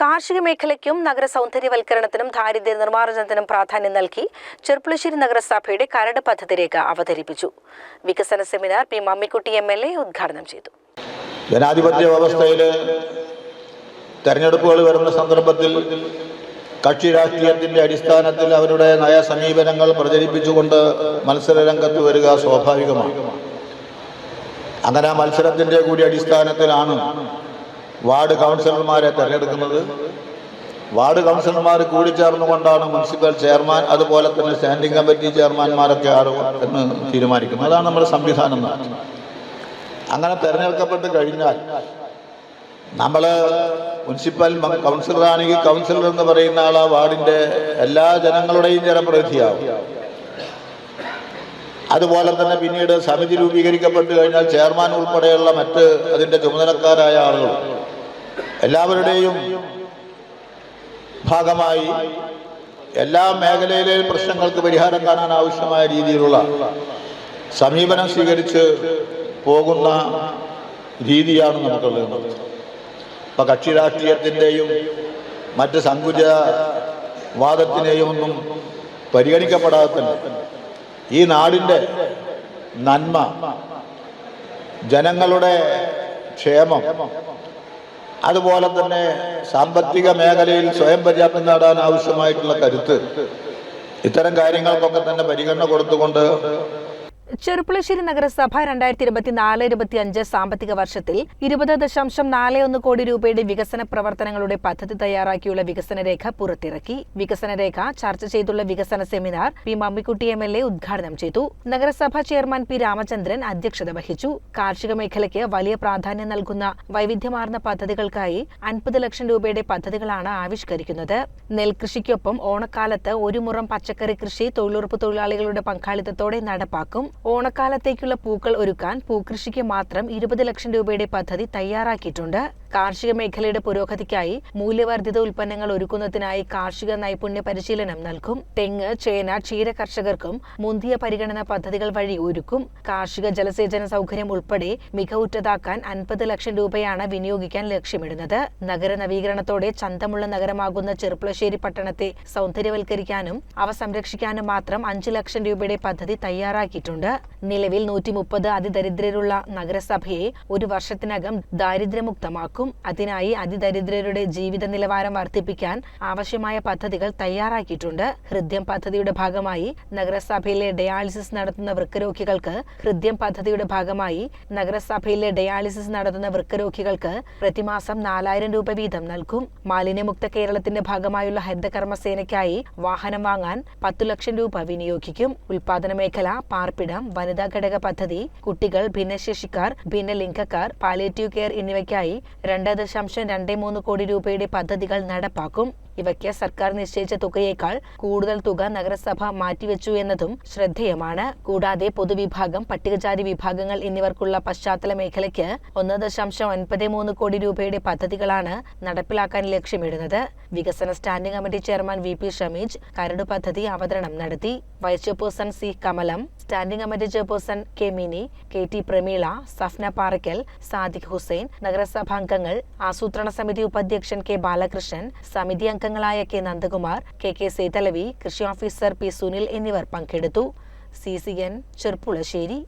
കാർഷിക മേഖലയ്ക്കും നഗര സൗന്ദര്യവൽക്കരണത്തിനും ദാരിദ്ര്യ നിർമ്മാർജനത്തിനും പ്രാധാന്യം നൽകി ചെർപ്പുളശ്ശേരി നഗരസഭയുടെ കരട് പദ്ധതി രേഖ അവതരിപ്പിച്ചു. വികസന seminar P Mammikutty M L A ഉദ്ഘാടനം ചെയ്തു. ജനാധിപത്യ വ്യവസ്ഥയിൽ തെരഞ്ഞെടുപ്പുകൾ വരുന്ന സന്ദർഭത്തിൽ കക്ഷി രാഷ്ട്രീയത്തിന്റെ അടിസ്ഥാനത്തിൽ അവരുടെ നയസമീപനങ്ങൾ പ്രചരിപ്പിച്ചുകൊണ്ട് മത്സരരംഗത്ത് വരിക സ്വാഭാവികമാണ്. അങ്ങനെ ആ മത്സരത്തിന്റെ കൂടി അടിസ്ഥാനത്തിലാണ് വാർഡ് കൗൺസിലർമാരെ തെരഞ്ഞെടുക്കുന്നത്. വാർഡ് കൗൺസിലർമാർ കൂടിച്ചേർന്നുകൊണ്ടാണ് മുനിസിപ്പൽ ചെയർമാൻ അതുപോലെ തന്നെ സ്റ്റാൻഡിംഗ് കമ്മിറ്റി ചെയർമാൻമാരൊക്കെ ആരും എന്ന് തീരുമാനിക്കുന്നത്. അതാണ് നമ്മുടെ സംവിധാനം. അങ്ങനെ തിരഞ്ഞെടുക്കപ്പെട്ട് കഴിഞ്ഞാൽ നമ്മൾ മുനിസിപ്പൽ കൗൺസിലറാണെങ്കിൽ കൗൺസിലർ എന്ന് പറയുന്ന ആൾ ആ വാർഡിന്റെ എല്ലാ ജനങ്ങളുടെയും ജനപ്രതിനിധിയാവും. അതുപോലെ തന്നെ പിന്നീട് സമിതി രൂപീകരിക്കപ്പെട്ട് കഴിഞ്ഞാൽ ചെയർമാൻ ഉൾപ്പെടെയുള്ള മറ്റ് അതിന്റെ ചുമതലക്കാരായ ആളുകൾ എല്ലാവരുടെയും ഭാഗമായി എല്ലാ മേഖലയിലെയും പ്രശ്നങ്ങൾക്ക് പരിഹാരം കാണാൻ ആവശ്യമായ രീതിയിലുള്ള സമീപനം സ്വീകരിച്ച് പോകുന്ന രീതിയാണ് നമുക്കുള്ളത്. ഇപ്പം കക്ഷി രാഷ്ട്രീയത്തിന്റെയും മറ്റ് സങ്കുച വാദത്തിനെയും ഒന്നും പരിഗണിക്കപ്പെടാതെ തന്നെ ഈ നാടിന്റെ നന്മ ജനങ്ങളുടെ ക്ഷേമം അതുപോലെ തന്നെ സാമ്പത്തിക മേഖലയിൽ സ്വയം പര്യാപ്തം നേടാൻ ആവശ്യമായിട്ടുള്ള കരുത്ത്. ഇത്തരം കാര്യങ്ങൾക്കൊക്കെ തന്നെ പരിഗണന കൊടുത്തുകൊണ്ട് ചെറുപ്പുളശ്ശേരി നഗരസഭ രണ്ടായിരത്തി ഇരുപത്തിനാല് ഇരുപത്തിയഞ്ച് സാമ്പത്തിക വർഷത്തിൽ ഇരുപത് ദശാംശം നാല് ഒന്ന് കോടി രൂപയുടെ വികസന പ്രവർത്തനങ്ങളുടെ പദ്ധതി തയ്യാറാക്കിയുള്ള വികസന രേഖ പുറത്തിറക്കി. വികസന രേഖ ചർച്ച ചെയ്തുള്ള വികസന seminar P Mammikutty M L A ഉദ്ഘാടനം ചെയ്തു. നഗരസഭാ ചെയർമാൻ പി രാമചന്ദ്രൻ അധ്യക്ഷത വഹിച്ചു. കാർഷിക മേഖലയ്ക്ക് വലിയ പ്രാധാന്യം നൽകുന്ന വൈവിധ്യമാർന്ന പദ്ധതികൾക്കായി അൻപത് ലക്ഷം രൂപയുടെ പദ്ധതികളാണ് ആവിഷ്കരിക്കുന്നത്. നെൽകൃഷിക്കൊപ്പം ഓണക്കാലത്ത് ഒരു മുറം പച്ചക്കറി കൃഷി തൊഴിലുറപ്പ് തൊഴിലാളികളുടെ പങ്കാളിത്തത്തോടെ നടപ്പാക്കും. ഓണക്കാലത്തേക്കുള്ള പൂക്കൾ ഒരുക്കാൻ പൂക്കൃഷിക്ക് മാത്രം ഇരുപത് ലക്ഷം രൂപയുടെ പദ്ധതി തയ്യാറാക്കിയിട്ടുണ്ട്. കാർഷിക മേഖലയുടെ പുരോഗതിക്കായി മൂല്യവർദ്ധിത ഉൽപ്പന്നങ്ങൾ ഒരുക്കുന്നതിനായി കാർഷിക നൈപുണ്യ പരിശീലനം നൽകും. തെങ്ങ് ചേന ക്ഷീര കർഷകർക്കും മുന്തിയ പരിഗണന പദ്ധതികൾ വഴി ഒരുക്കും. കാർഷിക ജലസേചന സൗകര്യം ഉൾപ്പെടെ മികവുറ്റതാക്കാൻ അൻപത് ലക്ഷം രൂപയാണ് വിനിയോഗിക്കാൻ ലക്ഷ്യമിടുന്നത്. നഗര നവീകരണത്തോടെ ചന്തമുള്ള നഗരമാകുന്ന ചെറുപ്പുളശ്ശേരി പട്ടണത്തെ സൗന്ദര്യവൽക്കരിക്കാനും അവ സംരക്ഷിക്കാനും മാത്രം അഞ്ചു ലക്ഷം രൂപയുടെ പദ്ധതി തയ്യാറാക്കിയിട്ടുണ്ട്. നിലവിൽ നൂറ്റി മുപ്പത് അതിദരിദ്രരുള്ള നഗരസഭയെ ഒരു വർഷത്തിനകം ദാരിദ്ര്യമുക്തമാക്കും. അതിനായി അതിദരിദ്രരുടെ ജീവിത നിലവാരം വർദ്ധിപ്പിക്കാൻ ആവശ്യമായ പദ്ധതികൾ തയ്യാറാക്കിയിട്ടുണ്ട്. ഹൃദ്യം പദ്ധതിയുടെ ഭാഗമായി നഗരസഭയിലെ ഡയാലിസിസ് നടത്തുന്ന വൃക്കരോഗികൾക്ക് ഹൃദ്യം പദ്ധതിയുടെ ഭാഗമായി നഗരസഭയിലെ ഡയാലിസിസ് നടത്തുന്ന വൃക്കരോഗികൾക്ക് പ്രതിമാസം നാലായിരം രൂപ വീതം നൽകും. മാലിന്യമുക്ത കേരളത്തിന്റെ ഭാഗമായുള്ള ഹരിതകർമ്മ സേനയ്ക്കായി വാഹനം വാങ്ങാൻ പത്തു ലക്ഷം രൂപ വിനിയോഗിക്കും. ഉൽപാദന മേഖല പാർപ്പിടം വനിതാ ഘടക പദ്ധതി കുട്ടികൾ ഭിന്നശേഷിക്കാർ ഭിന്നലിംഗക്കാർ പാലിയേറ്റീവ് കെയർ എന്നിവയ്ക്കായി രണ്ട് ദശാംശം രണ്ട് മൂന്ന് കോടി രൂപയുടെ പദ്ധതികൾ നടപ്പാക്കും. ഇവയ്ക്ക് സർക്കാർ നിശ്ചയിച്ച തുകയേക്കാൾ കൂടുതൽ തുക നഗരസഭ മാറ്റിവെച്ചു എന്നതും ശ്രദ്ധേയമാണ്. കൂടാതെ പൊതുവിഭാഗം പട്ടികജാതി വിഭാഗങ്ങൾ എന്നിവർക്കുള്ള പശ്ചാത്തല മേഖലയ്ക്ക് ഒന്ന് ദശാംശം ഒൻപത് മൂന്ന് കോടി രൂപയുടെ പദ്ധതികളാണ് നടപ്പിലാക്കാൻ ലക്ഷ്യമിടുന്നത്. വികസന standing committee chairman V P Shameej കരട് പദ്ധതി അവതരണം നടത്തി. Vice chairperson C Kamalam standing committee chairperson K Mini K T Prameela Safna Parakkal Sadiq Hussain നഗരസഭാംഗങ്ങൾ ആസൂത്രണ സമിതി ഉപാധ്യക്ഷൻ കെ ബാലകൃഷ്ണൻ സമിതി അംഗങ്ങളായ K Nandakumar K K Sethalavi കൃഷി ഓഫീസർ പി സുനിൽ എന്നിവർ പങ്കെടുത്തു സി സി എൻ ചെർപ്പുളശ്ശേരി